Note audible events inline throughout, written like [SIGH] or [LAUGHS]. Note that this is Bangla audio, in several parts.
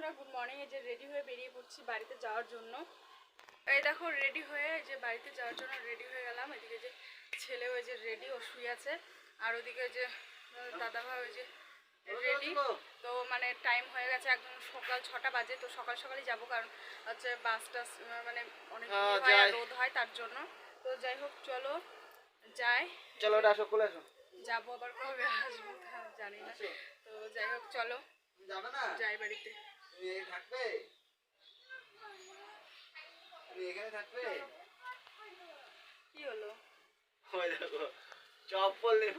বন্ধুরা গুড মর্নিং এই যে রেডি হয়ে বেরিয়ে পড়ছি বাড়িতে যাওয়ার জন্য। এই দেখো রেডি হয়ে এই যে বাড়িতে যাওয়ার জন্য রেডি হয়ে গেলাম। এদিকে যে ছেলে ওই যে রেডি ও শুয়ে আছে। আর ওদিকে যে দাদা ভাই ওই যে রেডি তো মানে টাইম হয়ে গেছে একদম সকাল ছটা বাজে। তো সকাল সকালই যাব কারণ হচ্ছে বাস টাস মানে অনেক হ্যাঁ, রোদ হয় তার জন্য। তো যাই হোক চলো যাই। চলো আসো কোলে আসো। যাব আবার কবে আসব জানি না। তো যাই হোক চলো। যাবে না? যাই বাড়িতে। তুমি এখানে থাকবে? তুমি এখানে থাকবে? কি হলো? ওই দেখো চপ্পল নেই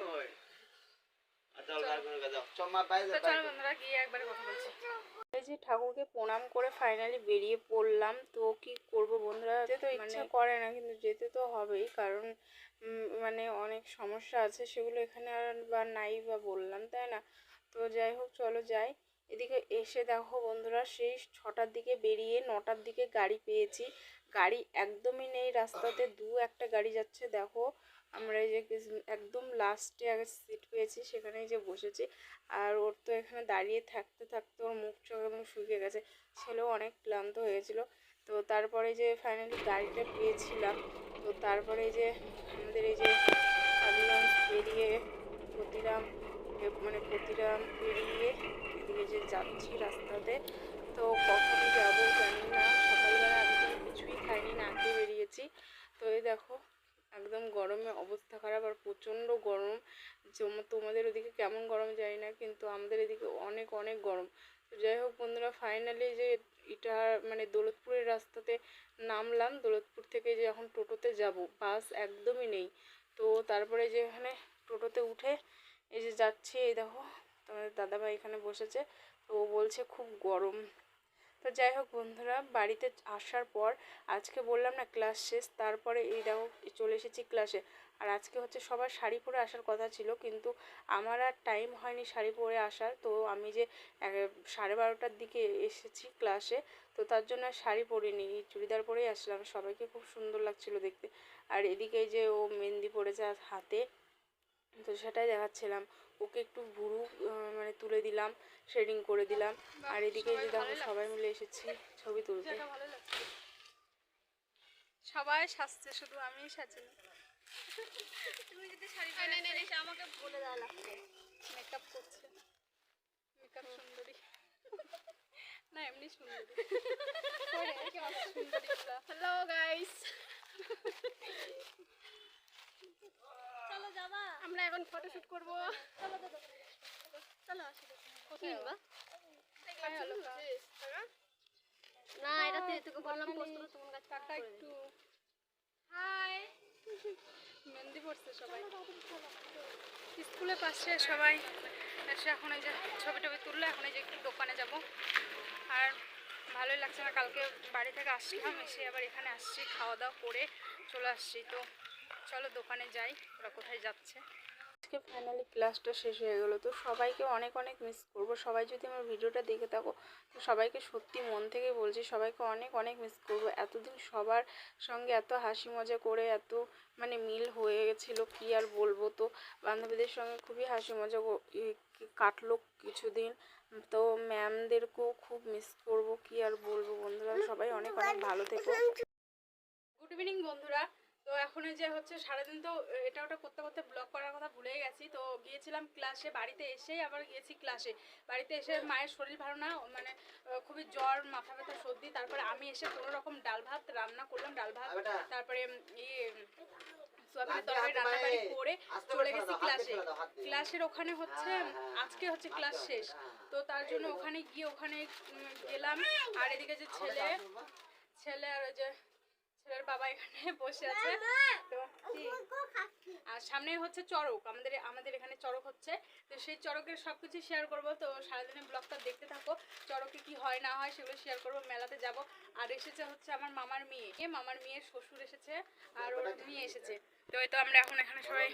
এই যে ঠাকুরকে প্রণাম করে ফাইনালি বেরিয়ে পড়লাম তো কি করব বন্ধুরা? যেতে তো ইচ্ছে করে না কিন্তু যেতে তো হবেই কারণ মানে অনেক সমস্যা আছে সেগুলো এখানে আর বা নাই বা বললাম তাই না? তো যাই হোক চলো যাই। এদিকে এসে দেখো বন্ধুরা, সেই ছটার দিকে বেরিয়ে নটার দিকে গাড়ি পেয়েছি। গাড়ি একদমই নেই, রাস্তাতে দু একটা গাড়ি যাচ্ছে। দেখো, আমরা এই যে একদম লাস্টে আগে সিট পেয়েছি, সেখানেই যে বসেছি। আর ওর তো এখানে দাঁড়িয়ে থাকতে থাকতে ওর মুখ চোখ একদম শুকিয়ে গেছে। ছেলেও অনেক ক্লান্ত হয়েছিল। তো তারপরে যে ফাইনালি গাড়িটা পেয়েছিলাম, তো তারপরে যে আমাদের এই যে কালীগঞ্জ পেরিয়ে প্রতিরাম মানে প্রতিরাম পেরিয়ে এদিকে যে যাচ্ছি রাস্তাতে, তো কখন যাব জানি না। সকালবেলা একদম কিছুই খাইনি, না খেয়ে বেরিয়েছি। তো এই দেখো, একদম গরমে অবস্থা খারাপ আর প্রচণ্ড গরম। তোমাদের ওদিকে কেমন গরম জানি না, কিন্তু আমাদের এদিকে অনেক অনেক গরম। তো যাই হোক বন্ধুরা ফাইনালি যে এটা মানে দৌলতপুরের রাস্তাতে নামলাম। দৌলতপুর থেকে যে এখন টোটোতে যাব, বাস একদমই নেই। তো তারপরে যে এখানে টোটোতে উঠে এই যে যাচ্ছি, এই দেখো তোমাদের দাদাভাই এখানে বসেছে, তো ও বলছে খুব গরম। তো যাই হোক বন্ধুরা, বাড়িতে আসার পর আজকে বললাম না ক্লাস শেষ, তারপরে এই দেখো চলে এসেছি ক্লাসে আর আজকে হচ্ছে সবার শাড়ি পরে আসার কথা ছিল, কিন্তু আমার আর টাইম হয়নি শাড়ি পরে আসার। তো আমি যে সাড়ে বারোটার দিকে এসেছি ক্লাসে তো তার জন্য শাড়ি পরিনি। চুড়িদার পরেই আসলাম, সবাইকে খুব সুন্দর লাগছিল দেখতে। আর এদিকে যে ও মেহেন্দি পরেছে হাতে, তো সেটাই দেখাচ্ছিলাম। ওকে একটু ভুরু মানে তুলে দিলাম শেডিং করে দিলাম। আর এদিকে এই যে দেখো সবাই মিলে এসেছি ছবি তুলতে। ভালো লাগছে সবাই সাজছে শুধু আমি সাজিনি। তুমি যদি শাড়ি পরে আমাকে বলে দেওয়া লাগছে মেকআপ করছে। মেকআপ সুন্দরী। না এমনি সুন্দরী। হ্যালো গাইস চলো যাবা। আমরা এখন ফটোশুট করব। চলো দাদা চলো আসি কোথায় যাবা? হাই হলো? কা। না এটা তুই তোকে বললাম পোস্ট করে তোমার কাছে টাটা একটু। হাই। মেহেন্দি পড়ছে সবাই। স্কুলের পাশে সবাই এসে এখন এই যে ছবি টবি তুললো এখন এই যে একটু দোকানে যাব। আর ভালোই লাগছে না কালকে বাড়ি থেকে আসলাম এসে আবার এখানে আসছি খাওয়া দাওয়া করে চলে আসছি তো চলো দোকানে যাই, ওরা কোথায় যাচ্ছে। আজকে ফাইনালি ক্লাসটা শেষ হয়ে গেলো, তো সবাইকে অনেক অনেক মিস করব। সবাই যদি আমার ভিডিওটা দেখে থাকো, তো সবাইকে সত্যি মন থেকে বলছি, সবাইকে অনেক অনেক মিস করব। এতদিন সবার সঙ্গে এত হাসি মজা করে, এত মানে মিল হয়ে গেছিল, কি আর বলব? তো বান্ধবীদের সঙ্গে খুবই হাসি মজা কাটলো কিছুদিন। তো ম্যামদেরকেও খুব মিস করব, কি আর বলব বন্ধুরা? সবাই অনেক অনেক ভালো থেকো। গুড ইভিনিং বন্ধুরা। তো এখন যে হচ্ছে সারাদিন তো এটা ওটা করতে করতে ব্লগ করার কথা ভুলে গেছি। তো গিয়েছিলাম ক্লাসে বাড়িতে এসেই আবার গিয়েছি ক্লাসে বাড়িতে এসে মায়ের শরীর ভালো না মানে খুবই জ্বর মাথা ব্যথা সর্দি। তারপরে আমি এসে কোনো রকম ডাল ভাত রান্না করলাম ডাল ভাত। তারপরে ইয়ে সোয়াবিনের তরকারি করে চলে গেছি ক্লাসে। ক্লাসের ওখানে হচ্ছে হ্যাঁ, হ্যাঁ, আজকে হচ্ছে ক্লাস শেষ। হ্যাঁ। তো তার জন্য ওখানে গিয়ে ওখানে গেলাম। আর এদিকে যে ছেলে ছেলে আর ওই যে ছেলের বাবা এখানে [LAUGHS] বসে আছে। তো কি? আর সামনে হচ্ছে চড়ক। আমাদের আমাদের এখানে চড়ক হচ্ছে। তো সেই চড়কের সব কিছু শেয়ার করব। তো সারাদিনের ব্লগটা দেখতে থাকো। চড়কে কি হয় না হয় সেগুলো শেয়ার করব। মেলাতে যাব। আর এসেছে হচ্ছে আমার মামার মেয়ে। এ মামার মেয়ের শ্বশুর এসেছে। আর ওর মেয়ে এসেছে। তো এই তো আমরা এখন এখানে সবাই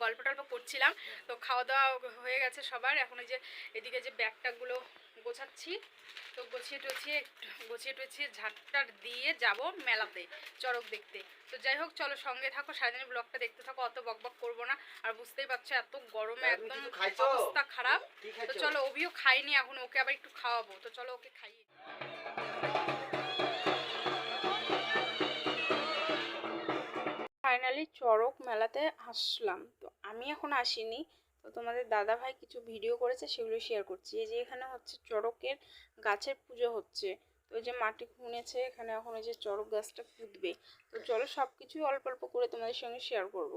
গল্প টল্প করছিলাম। তো খাওয়া দাওয়া হয়ে গেছে সবার। এখন এই যে এদিকে যে ব্যাগটাগুলো গোছাচ্ছি। তো গুছিয়ে টুছিয়ে গুছিয়ে টুছিয়ে ঝাড়টার দিয়ে যাব মেলাতে চড়ক দেখতে। তো যাই হোক চলো সঙ্গে থাকো সারাদিন ব্লগটা দেখতে থাকো অত বকবক করব না। আর বুঝতেই পারছ এত গরমে একদম অবস্থা খারাপ। তো চলো অভিও খাইনি এখন ওকে আবার একটু খাওয়াবো। তো চলো ওকে খাইয়ে ফাইনালি চড়ক মেলাতে আসলাম। তো আমি এখন আসিনি। তোমাদের দাদা ভাই কিছু ভিডিও করেছে, সেগুলো শেয়ার করছি। এই যে এখানে হচ্ছে চড়কের গাছের পুজো হচ্ছে। তো যে মাটি খুনেছে, এখানে এখন ওই যে চড়ক গাছটা পুঁতবে। তো চলো সব কিছুই অল্প অল্প করে তোমাদের সঙ্গে শেয়ার করব।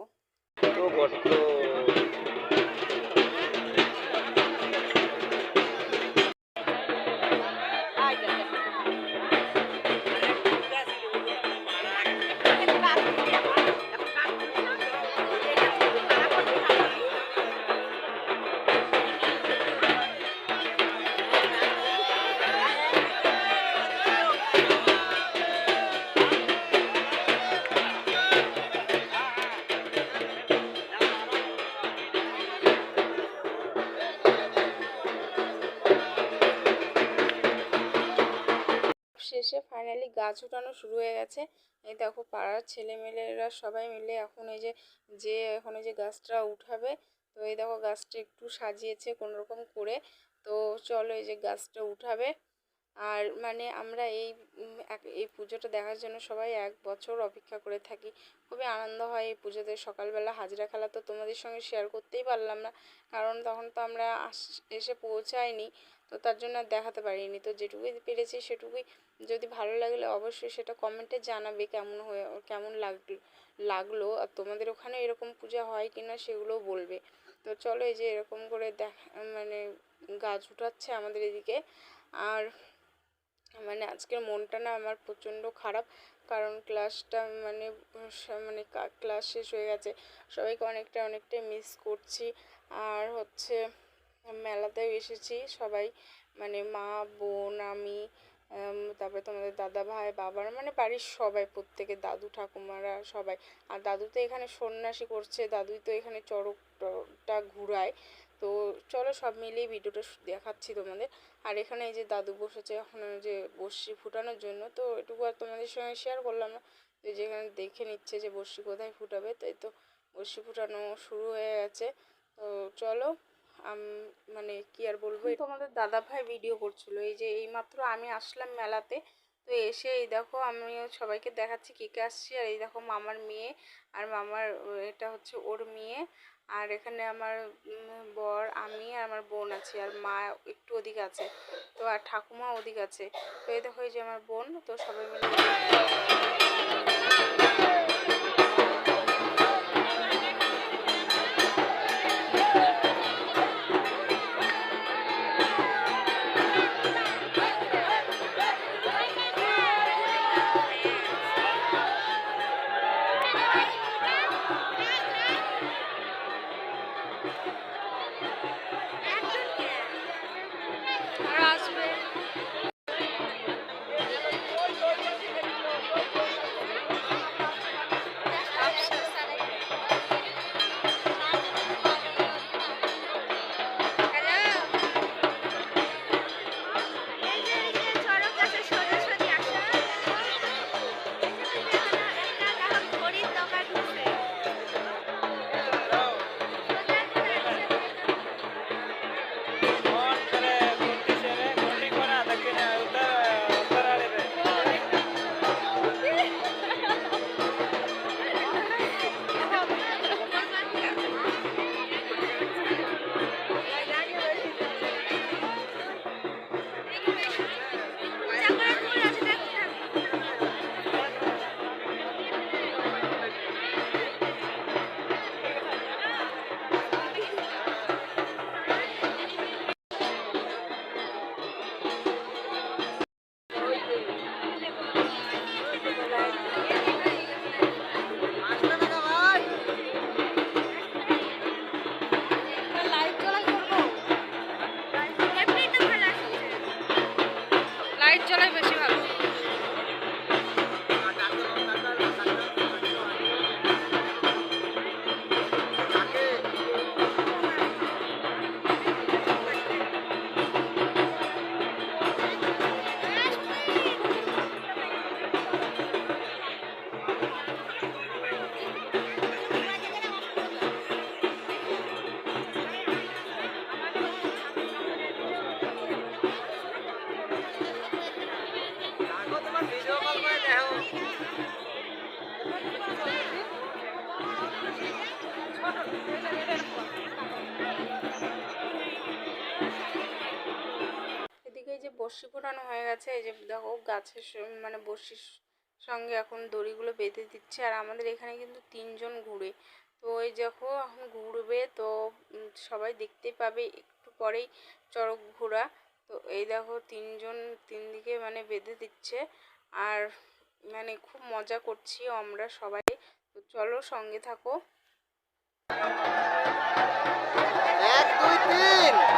গাছ উঠানো শুরু হয়ে গেছে। এই দেখো পাড়ার ছেলেমেয়েরা সবাই মিলে এখন এই যে যে এখন এই যে গাছটা উঠাবে, তো এই দেখো গাছটা একটু সাজিয়েছে রকম করে। তো চলো এই যে গাছটা উঠাবে। আর মানে আমরা এই এই পুজোটা দেখার জন্য সবাই এক বছর অপেক্ষা করে থাকি। খুবই আনন্দ হয় এই পুজোতে। সকালবেলা হাজরা খেলা তো তোমাদের সঙ্গে শেয়ার করতেই পারলাম না। কারণ তখন তো আমরা এসে পৌঁছাইনি তো তার জন্য আর দেখাতে পারিনি। তো যেটুকুই পেরেছি সেটুকুই। যদি ভালো লাগলে অবশ্যই সেটা কমেন্টে জানাবে কেমন হয়ে, কেমন লাগল লাগল। আর তোমাদের ওখানে এরকম পূজা হয় কি না সেগুলোও বলবে। তো চলো এই যে এরকম করে দেখ মানে গাছ উঠাচ্ছে আমাদের এদিকে। আর মানে আজকের মনটা না আমার প্রচণ্ড খারাপ, কারণ ক্লাসটা মানে মানে ক্লাস শেষ হয়ে গেছে। সবাইকে অনেকটা, অনেকটাই মিস করছি। আর হচ্ছে, মেলাতেও এসেছি সবাই। মানে মা, বোন, আমি তারপরে তোমাদের দাদা ভাই, বাবার মানে বাড়ির সবাই, প্রত্যেকে, দাদু, ঠাকুমারা সবাই। আর দাদু তো এখানে সন্ন্যাসী করছে, দাদুই তো এখানে চড়কটা ঘুরায়। তো চলো সব মিলিয়ে ভিডিওটা দেখাচ্ছি তোমাদের। আর এখানে এই যে দাদু বসেছে, এখন যে বড়শি ফুটানোর জন্য। তো এটুকু আর তোমাদের সঙ্গে শেয়ার করলাম না। তো এই যে এখানে দেখে নিচ্ছে যে বড়শি কোথায় ফুটাবে, তাই তো বড়শি ফুটানো শুরু হয়ে গেছে। তো চলো মানে কি আর বলব তোমাদের দাদা ভাই ভিডিও করছিল। এই যে এইমাত্র আমি আসলাম মেলাতে, তো এসে এই দেখো আমি সবাইকে দেখাচ্ছি কে কে আসছি। আর এই দেখো মামার মেয়ে, আর মামার এটা হচ্ছে ওর মেয়ে। আর এখানে আমার বর, আমি আর আমার বোন আছে আর মা একটু ওদিক আছে। তো আর ঠাকুমা ওদিক আছে। তো এই দেখো যে আমার বোন, তো সবাই মিলে এদিকে যে বর্ষি পোড়ানো হয়ে গেছে, এই যে দেখো গাছের মানে বর্ষির সঙ্গে এখন দড়িগুলো বেঁধে দিচ্ছে, আর আমাদের এখানে কিন্তু তিনজন ঘুরে তো এই দেখো এখন ঘুরবে, তো সবাই দেখতে পাবে একটু পরেই চড়ক ঘোরা তো এই দেখো তিনজন তিন দিকে মানে বেঁধে দিচ্ছে, আর মানে খুব মজা করছি আমরা সবাই। তো চলো সঙ্গে থাকো। এক দুই তিন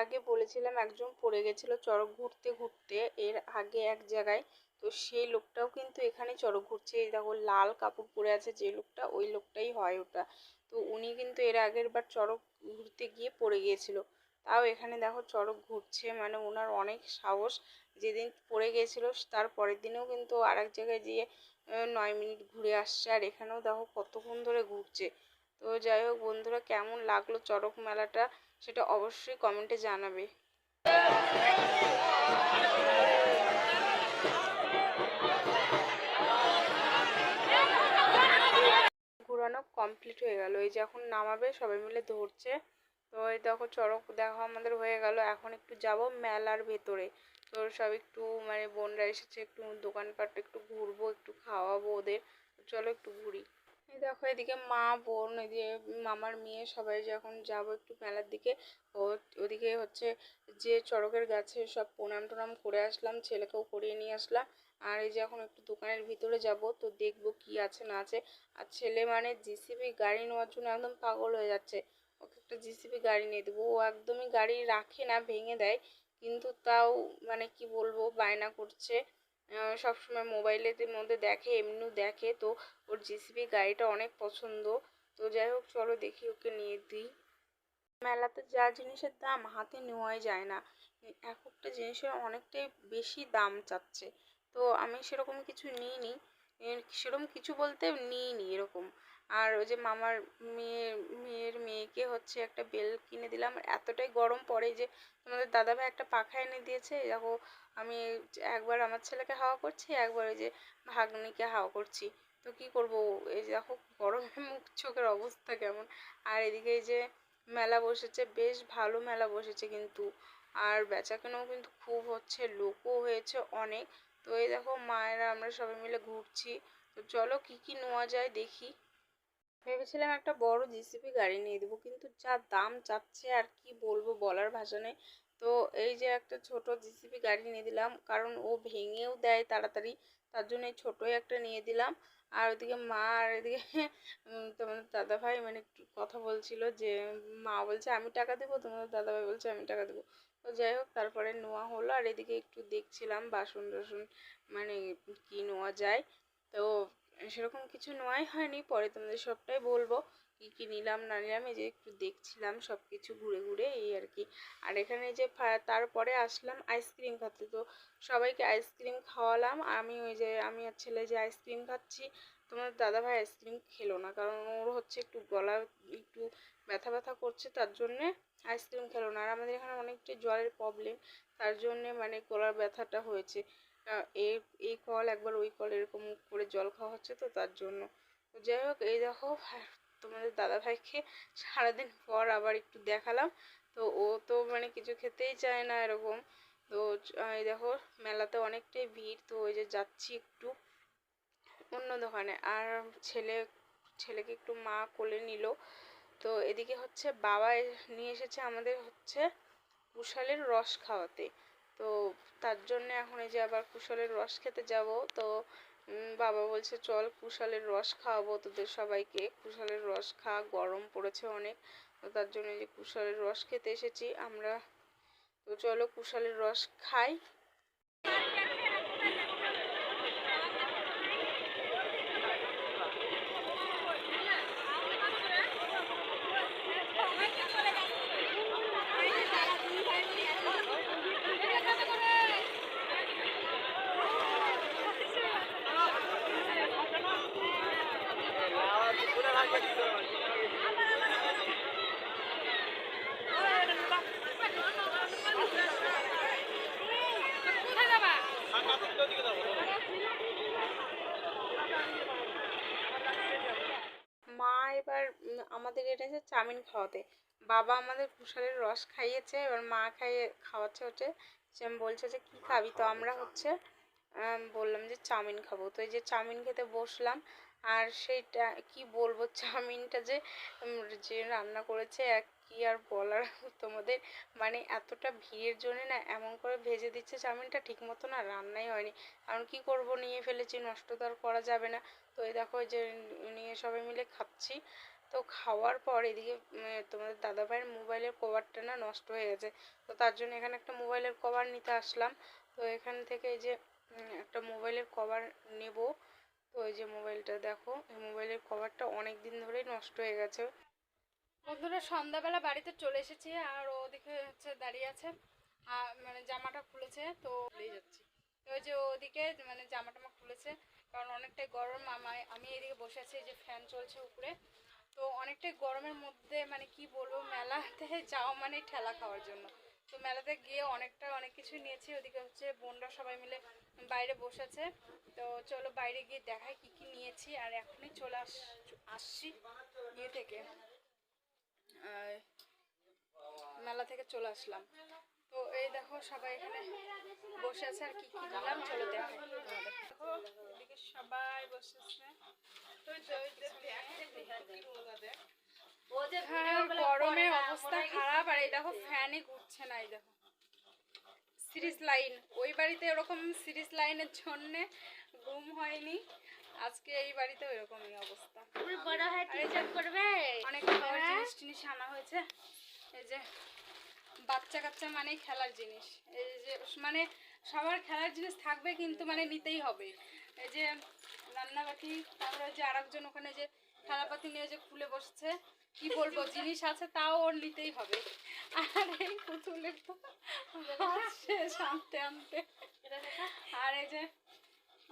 আগে বলেছিলাম একজন পড়ে গেছিল চড়ক ঘুরতে ঘুরতে, এর আগে এক জায়গায়। তো সেই লোকটাও কিন্তু এখানে চড়ক ঘুরছে। এই দেখো, লাল কাপড় পরে আছে যে লোকটা, ওই লোকটাই হয় ওটা। তো উনি কিন্তু এর আগের বার চড়ক ঘুরতে গিয়ে পড়ে গিয়েছিল। তাও এখানে দেখো চড়ক ঘুরছে মানে ওনার অনেক সাহস। যেদিন পড়ে গিয়েছিল, তার পরের দিনেও কিন্তু আর এক জায়গায় গিয়ে নয় মিনিট ঘুরে আসছে। আর এখানেও দেখো কতক্ষণ ধরে ঘুরছে। তো যাই হোক বন্ধুরা, কেমন লাগল চড়ক মেলাটা? সেটা অবশ্যই কমেন্টে জানাবে। ঘোরানো কমপ্লিট হয়ে গেল। এই যে এখন নামাবে, সবাই মিলে ধরছে। তো এই দেখো, চড়ক দেখা আমাদের হয়ে গেল। এখন একটু যাব মেলার ভেতরে। তো সব একটু মানে বোনরা এসেছে, একটু দোকানপাট, একটু ঘুরবো, একটু খাওয়াবো ওদের। চলো একটু ঘুরি। দেখো, এদিকে মা, বোন এদিকে মামার মেয়ে, সবাই যখন যাব একটু মেলার দিকে ও ওদিকে হচ্ছে যে চড়কের গাছে সব প্রণাম টনাম করে আসলাম, ছেলেকেও করিয়ে নিয়ে আসলাম। আর এই যে এখন একটু দোকানের ভিতরে যাব, তো দেখব কি আছে, না আছে। আর ছেলে মানে জিসিবি গাড়ি নেওয়ার জন্য একদম পাগল হয়ে যাচ্ছে। ওকে একটা জিসিবি গাড়ি নিয়ে দেবো। ও একদমই গাড়ি রাখে না, ভেঙে দেয়। কিন্তু তাও মানে কি বলব, বায়না করছে। সবসময় মোবাইলের মধ্যে দেখে, এমনিও দেখে। তো ওর জিসিবি গাড়িটা অনেক পছন্দ। তো যাই হোক, চলো দেখি ওকে নিয়ে দিই। মেলাতে যা জিনিসের দাম হাতে নেওয়াই যায় না। এক একটা জিনিসের অনেকটাই বেশি দাম চাচ্ছে। তো আমি সেরকম কিছু নিইনি। সেরকম কিছু বলতে নিইনি এরকম। আর ওই যে মামার মেয়ের মেয়ের মেয়েকে হচ্ছে একটা বেল কিনে দিলাম। এতটাই গরম পড়ে যে তোমাদের দাদাভাই একটা পাখা এনে দিয়েছে, দেখো আমি একবার আমার ছেলেকে হাওয়া করছি, একবার ওই যে ভাগ্নিকে হাওয়া করছি। তো কি করব? এই যে দেখো গরমে [LAUGHS] মুখ, চোখের অবস্থা কেমন। আর এদিকে এই যে মেলা বসেছে, বেশ ভালো মেলা বসেছে কিন্তু। আর বেচাকেনাও কিন্তু খুব হচ্ছে, লোকও হয়েছে অনেক। তো এই দেখো মায়েরা আমরা সবাই মিলে ঘুরছি। তো চলো কি কি নেওয়া যায় দেখি। ভেবেছিলাম একটা বড় জিসিপি গাড়ি নিয়ে দেবো, কিন্তু যা দাম চাচ্ছে আর কি বলব বলার ভাষা নেই। তো এই যে একটা ছোট জিসিপি গাড়ি নিয়ে দিলাম, কারণ ও ভেঙেও দেয় তাড়াতাড়ি, তার জন্য এই ছোটোই একটা নিয়ে দিলাম। আর ওদিকে মা আর এদিকে [LAUGHS] তোমাদের দাদাভাই মানে একটু কথা বলছিল যে, মা বলছে, আমি টাকা দেবো? তোমাদের দাদাভাই বলছে, আমি টাকা দেবো। তো যাই হোক, তারপরে নোয়া হলো, আর এদিকে একটু দেখছিলাম বাসন টাসন মানে কি নেওয়া যায়। তো সেরকম কিছু নেওয়াই হয়নি। পরে তোমাদের সবটাই বলব। কী কী নিলাম, না নিলাম, এই যে একটু দেখছিলাম সব কিছু ঘুরে ঘুরে এই আর কি। আর এখানে যে তারপরে আসলাম আইসক্রিম খাতে। তো সবাইকে আইসক্রিম খাওয়ালাম। আমি ওই যে, আমি আর ছেলে যে আইসক্রিম খাচ্ছি তোমার দাদাভাই আইসক্রিম খেলো না। কারণ ওর হচ্ছে একটু গলা, একটু ব্যথা ব্যথা করছে, তার জন্যে আইসক্রিম খেলো না। আর আমাদের এখানে অনেকটাই জলের প্রবলেম তার জন্যে মানে গলার ব্যথাটা হয়েছে। এই এই কল একবার ওই কল এরকম করে জল খাওয়া হচ্ছে তো তার জন্য। তো যাই হোক, এই দেখো তোমাদের দাদাভাইকে সারাদিন পর আবার একটু দেখালাম। তো ও তো মানে কিছু খেতেই চায় না এরকম। তো এই দেখো, মেলাতে অনেকটাই ভিড়, তো ওই যে যাচ্ছি একটু অন্য দোকানে। আর ছেলে, ছেলেকে একটু মা কোলে নিল। তো এদিকে হচ্ছে বাবা নিয়ে এসেছে আমাদের হচ্ছে কুশালের রস খাওয়াতে। তো তার জন্য এখন এই যে আবার কুশলের রস খেতে যাব, তো বাবা বলছে, চল কুশালের রস খাওয়াবো তোদের সবাইকে। কুশালের রস খা, গরম পড়েছে অনেক। তো তার জন্য এই যে কুশালের রস খেতে এসেছি আমরা। তো চলো কুশালের রস খাই। এবার এটা আমাদের এনেছে চাউমিন খাওয়াতে। বাবা আমাদের কুশালের রস খাইয়েছে, এবার মা খাইয়ে খাওয়াচ্ছে হচ্ছে সে বলছে যে, কী খাবি? তো আমরা হচ্ছে বললাম যে, চাউমিন খাব। তো এই যে চাউমিন খেতে বসলাম, আর সেইটা, কি বলব চাউমিনটা যে যে রান্না করেছে এক কি আর বলার তোমাদের? মানে এতটা ভিড়ের জন্য না, এমন করে ভেজে দিচ্ছে চাউমিনটা ঠিক মতো না রান্নাই হয়নি। কারণ কি করব, নিয়ে ফেলেছি, নষ্ট তো আর করা যাবে না। তো এই দেখো যে, নিয়ে সবাই মিলে খাচ্ছি। তো খাওয়ার পর এদিকে তোমাদের দাদাভাইয়ের মোবাইলের কভারটা না নষ্ট হয়ে গেছে। তো তার জন্য এখানে একটা মোবাইলের কভার নিতে আসলাম। তো এখান থেকে এই যে একটা মোবাইলের কভার নেব। তো এই যে মোবাইলটা দেখো, এই মোবাইলের কভারটা অনেক দিন ধরেই নষ্ট হয়ে গেছে। বন্ধুরা, সন্ধ্যাবেলা বাড়িতে চলে এসেছি আর ওদিকে হচ্ছে দাঁড়িয়ে আছে। মানে জামাটা খুলেছে, তো ভুলেই যাচ্ছি। তো ওই যে ওদিকে মানে জামা টামা খুলেছে, কারণ অনেকটাই গরম। আমায়, আমি এদিকে বসে আছি যে ফ্যান চলছে উপরে। তো অনেকটাই গরমের মধ্যে মানে কি বলব, মেলাতে যাওয়া মানে ঠেলা খাওয়ার জন্য। তো মেলাতে গিয়ে অনেকটা, অনেক কিছু নিয়েছি। ওদিকে হচ্ছে বোনরা সবাই মিলে বাইরে বসেছে। তো চলো বাইরে গিয়ে দেখাই কি কি নিয়েছি। আর এখনই চলে আস, আসছি ইয়ে থেকে। মেলা থেকে চলে আসলাম। তো এই দেখো সবাই এখানে বসে আছে আর কি কি নিলাম। চলো দেখো, এদিকে সবাই বসে হ্যাঁ, অবস্থা খারাপ আর এই দেখো ফ্যানই ঘুরছে না এই দেখো। সিরিজ লাইন ওই বাড়িতে ওরকম সিরিজ লাইনের জন্যে ঘুম হয়নি। আজকে এই বাড়িতে এরকমই অবস্থা। বড় হয়ে করবে? অনেক খাওয়ার জিনিস টিনিস আনা হয়েছে। এই যে বাচ্চা কাচ্চা মানেই খেলার জিনিস। এই যে মানে সবার খেলার জিনিস থাকবে কিন্তু মানে নিতেই হবে। এই যে রান্নাবাটি, তারপরে যে আরেকজন ওখানে যে খেলাপাতি নিয়ে যে খুলে বসছে, কি বলব, জিনিস আছে তাও ওর নিতেই হবে। আর এই পুতুলের তো আনতে আনতে। আর এই যে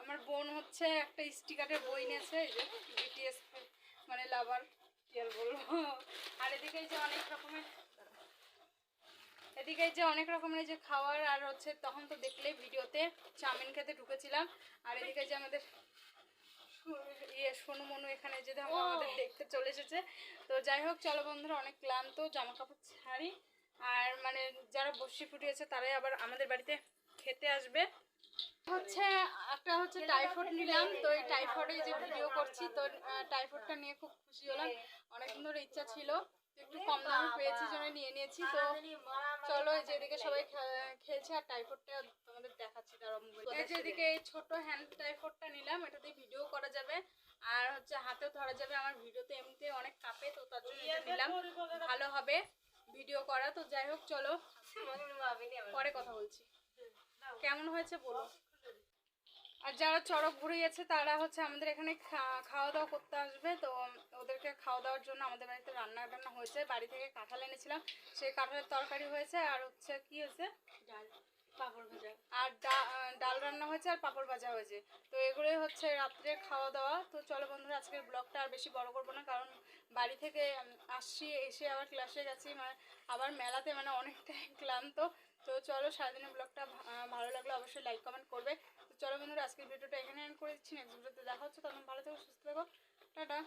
আমার বোন হচ্ছে একটা স্টিকারের বই নিয়েছে, এই যে বিটিএস মানে লাভার, কি আর বলব। আর এদিকে যে অনেক রকমের, এদিকে যে অনেক রকমের যে খাবার আর হচ্ছে তখন তো দেখলেই ভিডিওতে চাউমিন খেতে ঢুকেছিলাম। আর এদিকে যে আমাদের ইয়ে সোনু মনু এখানে যে আমরা আমাদের দেখতে চলে এসেছে। তো যাই হোক চলো বন্ধুরা অনেক ক্লান্ত জামা কাপড় ছাড়ি। আর মানে যারা বসি ফুটিয়েছে তারাই আবার আমাদের বাড়িতে খেতে আসবে। হচ্ছে একটা হচ্ছে টাইফয়েড নিলাম। তো এই টাইফয়েডে যে ভিডিও করছি তো টাইফয়েডটা নিয়ে খুব খুশি হলাম। অনেকদিন ধরে ইচ্ছা ছিল। একটু কম দামে পেয়েছি জন্য নিয়ে নিয়েছি তো চলো এই যে এদিকে সবাই খেলছে আর টাইফয়েডটা তোমাদের দেখাচ্ছি তারা মোবাইল এই যে এদিকে এই ছোট হ্যান্ড টাইফয়েডটা নিলাম এটা দিয়ে ভিডিও করা যাবে। আর হচ্ছে হাতেও ধরা যাবে আমার ভিডিওতে এমনিতে অনেক কাঁপে তো তার জন্য এটা নিলাম। ভালো হবে ভিডিও করা তো যাই হোক চলো। পরে কথা বলছি। কেমন হয়েছে বলো? আর যারা চড়ক ঘুরে গেছে তারা হচ্ছে আমাদের এখানে খাওয়া দাওয়া করতে আসবে। তো ওদেরকে খাওয়া দাওয়ার জন্য আমাদের বাড়িতে রান্না টান্না হয়েছে। বাড়ি থেকে কাঁঠাল এনেছিলাম। সেই কাঁঠালের তরকারি হয়েছে আর হচ্ছে কি হয়েছে? ডাল পাঁপড় ভাজা। আর ডাল রান্না হয়েছে আর পাঁপড় ভাজা হয়েছে। তো এগুলোই হচ্ছে রাত্রে খাওয়া দাওয়া তো চলো বন্ধুরা আজকের ব্লগটা আর বেশি বড় করব না কারণ বাড়ি থেকে আসছি এসে আবার ক্লাসে গেছি। মানে আবার মেলাতে মানে অনেকটাই [LAUGHS] ক্লান্ত। তো চলো সারাদিনের ব্লগটা ভালো লাগলে অবশ্যই লাইক কমেন্ট করবে। চলো বন্ধুরা, আজকের ভিডিওটা এখানে এন্ড করে দিচ্ছি। নেক্সট ভিডিওতে দেখা হচ্ছে তখন ভালো থেকো, সুস্থ থেকো। টাটা